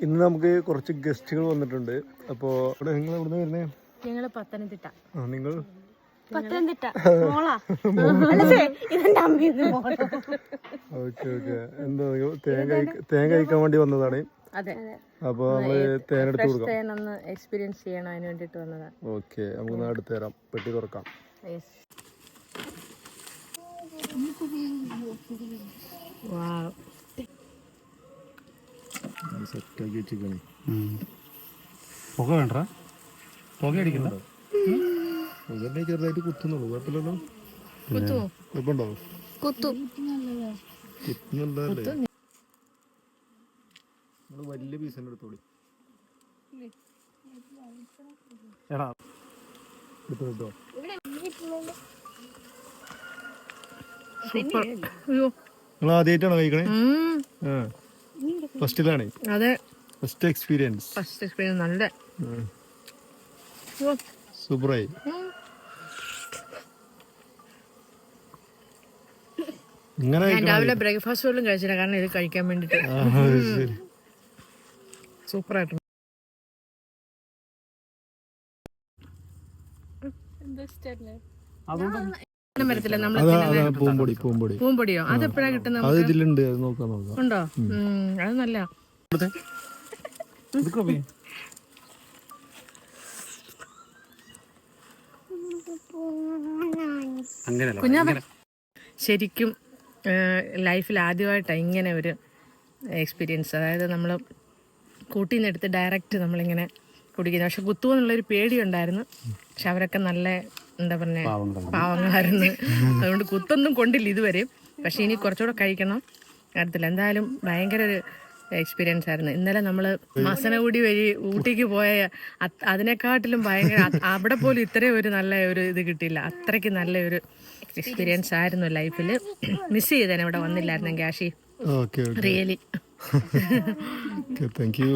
ഇന്ന് നമുക്ക് കുറച്ച് ഗസ്റ്റുകൾ വന്നിട്ടുണ്ട്. അപ്പോ ഇവിടെ നിങ്ങൾ നിന്ന് വരുന്നേ? ഞങ്ങൾ പത്തനംതിട്ട. ആ നിങ്ങൾ? പത്തനംതിട്ട. മോളാ? ഇതെന്റെ അമ്മ ഓക്കെ ഓക്കെ. എന്താ നിങ്ങൾ തേങ്ങ കഴിക്ക- തേങ്ങ കഴിക്കാൻ വേണ്ടി വന്നതാണ്. അതെ. അപ്പോൾ നമ്മൾ തേനെടുത്ത് എടുത്ത് കൊടുക്കാം. ഒന്ന് എക്സ്പീരിയൻസ് ചെയ്യണം അതിന് വേണ്ടിട്ട് വന്നതാ. ഓക്കെ നമുക്ക് നാ എടുത്ത് തരാം. പെട്ടി തുറക്കാം. സെറ്റാക്കി വെച്ചിരിക്കണേ. പുക വേണ്ട പുക അടിക്കണ്ട. ഇതന്നെ ചെറുതായിട്ട് കുത്തുന്നുള്ളൂ. കുഴപ്പമില്ലല്ലോ. കുഴപ്പമുണ്ടോ? കുത്തു. കുത്തുന്നുണ്ടല്ലേ? നിങ്ങൾ വലിയ പീസ് തന്നെ എടുത്തോളി എടാ. എടുത്തോ എടുത്തോ. നിങ്ങൾ ആദ്യമായിട്ടാണോ കഴിക്കണേ? ഫസ്റ്റിലാണ്? അതെ. First experience. ഫസ്റ്റ് എക്സ്പീരിയൻസ് നല്ല. സൂപ്പറായി ഇങ്ങനെ ഞാൻ രാവിലെ ബ്രേക്ക്ഫാസ്റ്റ് പോലും കഴിച്ചില്ല. കാരണം ഇത് കഴിക്കാൻ വേണ്ടിട്ട്. സൂപ്പറായിട്ടുണ്ട്. അത് മരത്തില്ല നമ്മൾ പൂമ്പൊടി പൂമ്പൊടി. പൂമ്പൊടിയോ? അത് എപ്പോഴാ കിട്ടുന്നത് അത് ഇതിലുണ്ട് അത് നോക്കാം നോക്കാം. ഉണ്ടോ? അത് നല്ല. കുഞ്ഞാവ ശരിക്കും ലൈഫിൽ ആദ്യമായിട്ടാണ് ഇങ്ങനെ ഒരു എക്സ്പീരിയൻസ്. അതായത് നമ്മൾ കൂട്ടിൽ നിന്നെടുത്ത് ഡയറക്റ്റ് നമ്മളിങ്ങനെ കുടിക്കുന്നത്. പക്ഷെ കുത്തുവെന്നുള്ളൊരു പേടിയുണ്ടായിരുന്നു. പക്ഷെ അവരൊക്കെ നല്ല എന്താ പറഞ്ഞ? പാവങ്ങളായിരുന്നു. അതുകൊണ്ട് കുത്തൊന്നും കൊണ്ടില്ല ഇതുവരെ. പക്ഷെ ഇനി കുറച്ചുകൂടെ കഴിക്കണം. അടുത്തില്ല. എന്തായാലും ഭയങ്കര ഒരു എക്സ്പീരിയൻസ് ആയിരുന്നു. ഇന്നലെ നമ്മൾ മസനഗുടി വഴി ഊട്ടിക്ക് പോയ അത്- അതിനെക്കാട്ടിലും ഭയങ്കര അവിടെ പോലും ഇത്രയും ഒരു നല്ല ഒരു ഇത് കിട്ടിയില്ല. അത്രയ്ക്ക് നല്ല ഒരു എക്സ്പീരിയൻസ് ആയിരുന്നു ലൈഫിൽ മിസ് ചെയ്തേനെ. ഇവിടെ വന്നില്ലായിരുന്നു ക്യാഷി റിയലി താങ്ക് യു